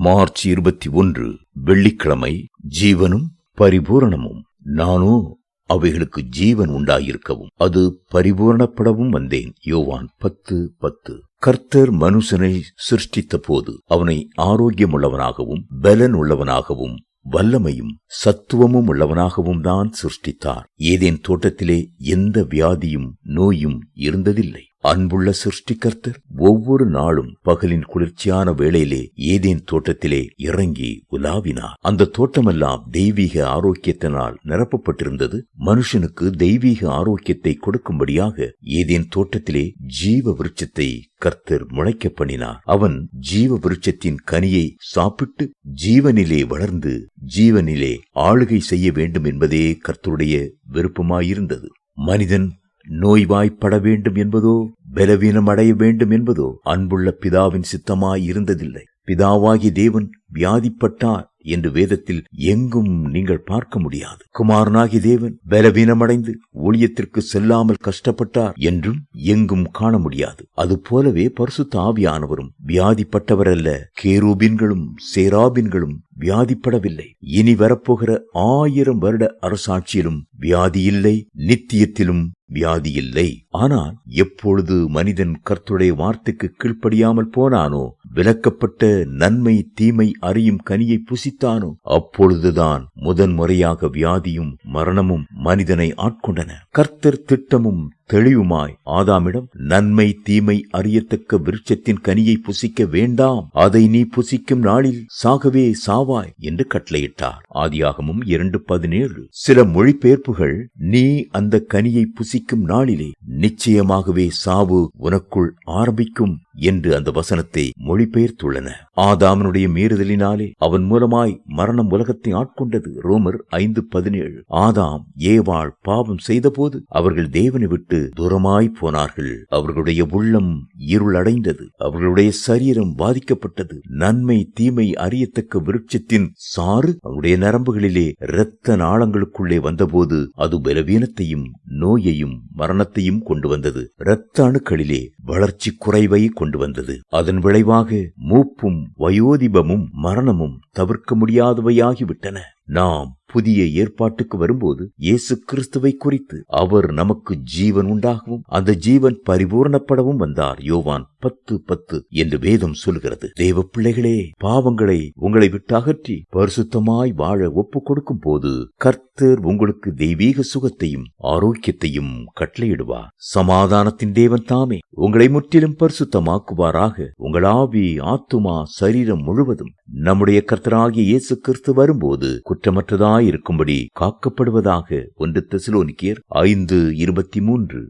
March இருபத்தி ஒன்று வெள்ளிக்கிழமை ஜீவனும் பரிபூரணமும். நானோ அவைகளுக்கு ஜீவன் உண்டாயிருக்கவும் அது பரிபூரணப்படவும் வந்தேன். யோவான் பத்து பத்து. கர்த்தர் மனுஷனை சிருஷ்டித்த போது அவனை ஆரோக்கியமுள்ளவனாகவும் பலன் உள்ளவனாகவும் வல்லமையும் சத்துவமும் உள்ளவனாகவும் தான் சிருஷ்டித்தார். ஏதேன் தோட்டத்திலே எந்த வியாதியும் நோயும் இருந்ததில்லை. அன்புள்ள சிருஷ்டிகர்த்தர் ஒவ்வொரு நாளும் பகலின் குளிர்ச்சியான வேளையிலே ஏதேன் தோட்டத்திலே இறங்கி உலாவினார். அந்த தோட்டமெல்லாம் தெய்வீக ஆரோக்கியத்தினால் நிரப்பப்பட்டிருந்தது. மனுஷனுக்கு தெய்வீக ஆரோக்கியத்தை கொடுக்கும்படியாக ஏதேன் தோட்டத்திலே ஜீவ விருட்சத்தை கர்த்தர் முளைக்க பண்ணினார். அவன் ஜீவ விருட்சத்தின் கனியை சாப்பிட்டு ஜீவனிலே வளர்ந்து ஜீவனிலே ஆளுகை செய்ய வேண்டும் என்பதே கர்த்தருடைய விருப்பமாயிருந்தது. மனிதன் நோய்வாய்ப்பட வேண்டும் என்பதோ பலவீனம் அடைய வேண்டும் என்பதோ அன்புள்ள பிதாவின் சித்தமாய் இருந்ததில்லை பிதாவாகி தேவன் வியாதிப்பட்டார் என்று வேதத்தில் எங்கும் நீங்கள் பார்க்க முடியாது. குமாரனாகி தேவன் பலவீனமடைந்து ஊழியத்திற்கு செல்லாமல் கஷ்டப்பட்டார் என்றும் எங்கும் காண முடியாது. அது போலவே பரிசுத்த ஆவியானவரும் வியாதிப்பட்டவர் அல்ல கேரூபின்களும் சேராபின்களும் வியாதிப்படவில்லை. இனி வரப்போகிற ஆயிரம் வருட அரசாட்சியிலும் வியாதி இல்லை நித்தியத்திலும் வியாதி இல்லை. ஆனால் எப்பொழுது மனிதன் கர்த்துடைய வார்த்தைக்கு கீழ்ப்படியாமல் போனானோ விலக்கப்பட்ட நன்மை தீமை அறியும் கனியை புசித்தானோ அப்பொழுதுதான் முதன் முறையாக வியாதியும் மரணமும் மனிதனை ஆட்கொண்டன. கர்த்தர் திட்டமும் தெளிவுமாய் ஆதாமிடம் நன்மை தீமை அறியத்தக்க விருட்சத்தின் கனியை புசிக்க வேண்டாம். அதை நீ புசிக்கும் நாளில் சாகவே சாவாய் என்று கட்டளையிட்டார். ஆதியாகமும் இரண்டு பதினேழு. சில மொழிபெயர்ப்புகள் நீ அந்த கனியை புசிக்கும் நாளிலே நிச்சயமாகவே சாவு உனக்குள் ஆரம்பிக்கும் என்று அந்த வசனத்தை மொழிபெயர்த்துள்ளன. ஆதாமனுடைய மீறுதலினாலே அவன் மூலமாய் மரணம் உலகத்தை ஆட்கொண்டது. ரோமர் ஐந்து பதினேழு. ஆதாம் ஏவாள் பாவம் செய்தபோது அவர்கள் தேவனை விட்டு தூரமாய் போனார்கள். அவர்களுடைய உள்ளம் இருளடைந்தது. அவர்களுடைய சரீரம் பாதிக்கப்பட்டது நன்மை தீமை அறியத்தக்க விருட்சத்தின் சாறு அவருடைய நரம்புகளிலே இரத்த நாளங்களுக்குள்ளே வந்தபோது அது பலவீனத்தையும் நோயையும் மரணத்தையும் கொண்டு வந்தது இரத்த அணுக்களிலே வளர்ச்சி குறைவை கொண்டு வந்தது அதன் விளைவாக மூப்பும் வயோதிபமும் மரணமும் தவிர்க்க முடியாதவையாகிவிட்டன. நாம் புதிய ஏற்பாட்டுக்கு வரும்போது இயேசு கிறிஸ்துவை குறித்து அவர் நமக்கு ஜீவன் உண்டாகவும் அந்த ஜீவன் பரிபூர்ணப்படவும் வந்தார். யோவான் பத்து பத்து என்று வேதம் சொல்கிறது. தேவ பிள்ளைகளே பாவங்களை உங்களை விட்டு அகற்றி பரிசுத்தமாய் வாழ ஒப்பு கொடுக்கும் போது கர்த்தர் உங்களுக்கு தெய்வீக சுகத்தையும் ஆரோக்கியத்தையும் கட்டளையிடுவார். சமாதானத்தின் தேவன் தாமே உங்களை முற்றிலும் பரிசுத்தமாக்குவாராக. உங்கள் ஆவி ஆத்துமா சரீரம் முழுவதும் நம்முடைய கர்த்தராகிய இயேசு கிறிஸ்து வரும்போது குற்றமற்றதாய் இருக்கும்படி காக்கப்படுவதாக ஒன்று தெசலோனிக்கியர் ஐந்து இருபத்தி மூன்று.